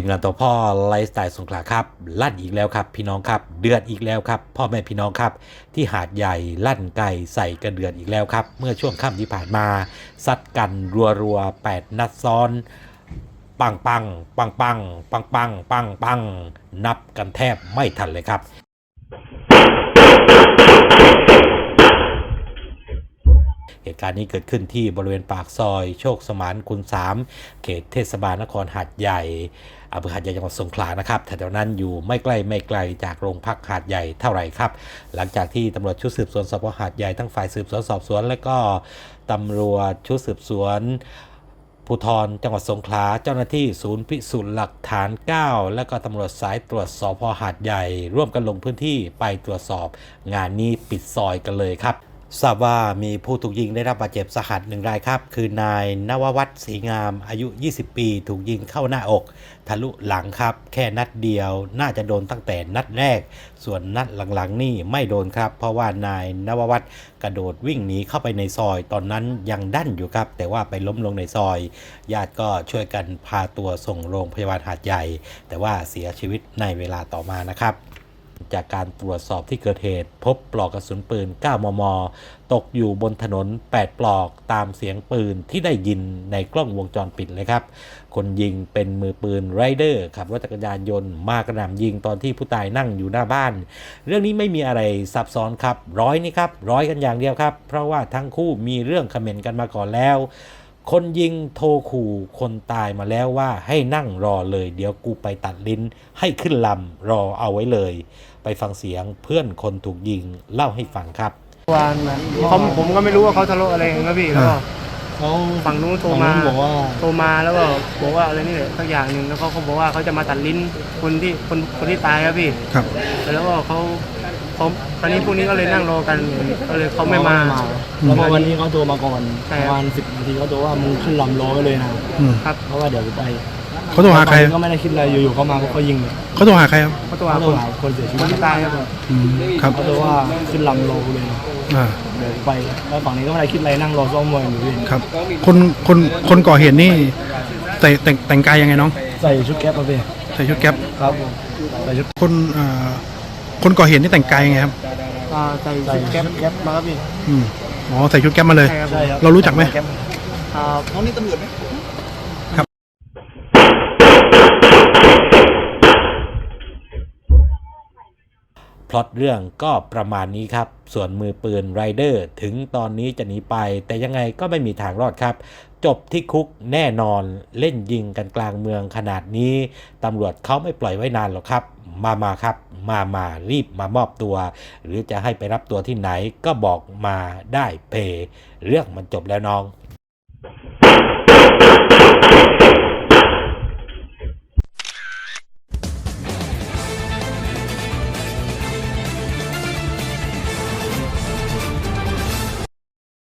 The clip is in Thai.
ทีมงานตัวพ่อไลฟ์สไตล์สงขลาครับ ลั่นอีกแล้วครับ พี่น้องครับ เดือดอีกแล้วครับ พ่อแม่พี่น้องครับ ที่หาดใหญ่ลั่นไก่ใส่กระเดือนอีกแล้วครับ เมื่อช่วงค่ำที่ผ่านมาซัดกันรัวรัวแปดนัดซ้อน ปังปังปังปังปังปังปังปังนับกันแทบไม่ทันเลยครับ เหตุการณ์นี้เกิดขึ้นที่บริเวณปากซอย โชคสมานคุณ3เขตเทศบาลนครหาดใหญ่อำเภอหาดใหญ่จังหวัดสงขลานะครับแถวนั้นอยู่ไม่ใกล้ไม่ไกลจากโรงพักหาดใหญ่เท่าไหร่ครับ หลังจากที่ตำรวจชุดสืบสวนสพหาดใหญ่ทั้งฝ่ายสืบสวนสอบสวน และก็ตำรวจชุดสืบสวนภูธรจังหวัดสงขลาเจ้าหน้าที่ศูนย์พิสูจน์หลักฐาน 9 และก็ตำรวจสายตรวจสพหาดใหญ่ ร่วมกันลงพื้นที่ไปตรวจสอบ งานนี้ปิดซอยกันเลยครับ ทราบว่ามีผู้ถูกยิงได้รับบาดเจ็บสาหัสหนึ่งรายครับ คือนายนววัฒน์ศรีงาม อายุ 20 ปี ถูกยิงเข้าหน้าอก ทะลุหลังครับ แค่นัดเดียวน่าจะโดนตั้งแต่นัดแรก ส่วนนัดหลังๆนี่ไม่โดนครับ เพราะว่านายนววัฒน์กระโดดวิ่งหนีเข้าไปในซอย ตอนนั้นยังดั้นอยู่ครับ แต่ว่าไปล้มลงในซอย ญาติก็ช่วยกันพาตัวส่งโรงพยาบาลหาดใหญ่ แต่ว่าเสียชีวิตในเวลาต่อมานะครับ จากการตรวจสอบที่เกิดเหตุ พบปลอกกระสุนปืน 9 มม ตกอยู่บนถนน 8 ปลอกตามเสียงปืนที่ได้ยินในกล้องวงจรปิดเลยครับ คนยิงเป็นมือปืนไรเดอร์ขับรถจักรยานยนต์มากระหน่ำยิงตอนที่ผู้ตายนั่งอยู่หน้าบ้าน เรื่องนี้ไม่มีอะไรซับซ้อนครับ ร้อยนี่ครับ ร้อยกันอย่างเดียวครับ เพราะว่าทั้งคู่มีเรื่องคอมเมนต์กันมาก่อนแล้ว คนยิงโทรขู่คนตายมาแล้วว่าให้นั่งรอเลย เดี๋ยวกูไปตัดลิ้นให้ขึ้นลำรอเอาไว้เลย ไปฟังเสียงเพื่อนคนถูกยิงเล่าให้ฟังครับวานนั้นเขาผมก็ไม่รู้ว่าเขาทะเลาะอะไรกันครับพี่แล้วก็เขาฝั่งนู้นโทรมาฝั่งนู้นบอกว่าโทรมาแล้วก็บอกว่าอะไรนี่แหละสักอย่างหนึ่งแล้วเขาเขาบอกว่าเขาจะมาตัดลิ้นคนที่คนคนที่ตายครับพี่ครับแล้วก็เขา เขาคราวนี้พวกนี้ก็เลยนั่งรอกันก็เลยเขาไม่มา แล้วพอวันนี้เขาโทรมาก่อนใช่ปครับระมาณสิบนาทีเขาโทรว่ามึงขึ้นลำรอไว้เลยนะ อืมครับเพราะว่าเดี๋ยวกูไปเขาโทรหาใครตอนนั้นก็ไม่ได้คิดอะไรอยู่ๆเขามาเขาก็ยิงเลยเขาโทรหาใครครับเขาตัวเขาหาโทครนหาคนเสียชีควินตที่ตายครับอืมครับเขาโทรว่าขึ้นลำรอกูเลยอ่าเดี๋ยวกูไปแล้วฝั่งนี้ก็ไม่ได้คิดอะไรนั่งรอซ้อมมวยอยู่พี่ครับ คนคนคนก่อเหตุนี่ใส่แต่งแต่งกายยังไงน้องใส่ชุดแก๊ปมาพี่ใส่ชุดแก๊ปครับใส่ชุดคนอ่า คนก่อเหตุนี่แต่งกายยังไงครับอ่าใส่ใส่ชุดแก๊ปชุดแก๊ปมาครับพี่อืมอ๋อใส่ชุดแก๊ปมาเลย ใช่ครับใช่ครับเรารู้จักไหมแก๊ปอ่า น้องนี่ตำรวจไหมพล็อตเรื่องก็ประมาณนี้ครับ ส่วนมือปืนไรเดอร์ถึงตอนนี้จะหนีไป แต่ยังไงก็ไม่มีทางรอดครับ จบที่คุกแน่นอนเล่นยิงกันกลางเมืองขนาดนี้ ตำรวจเขาไม่ปล่อยไว้นานหรอกครับ มามาครับ มามารีบมามอบตัว หรือจะให้ไปรับตัวที่ไหนก็บอกมาได้เพ เรื่องมันจบแล้วน้อง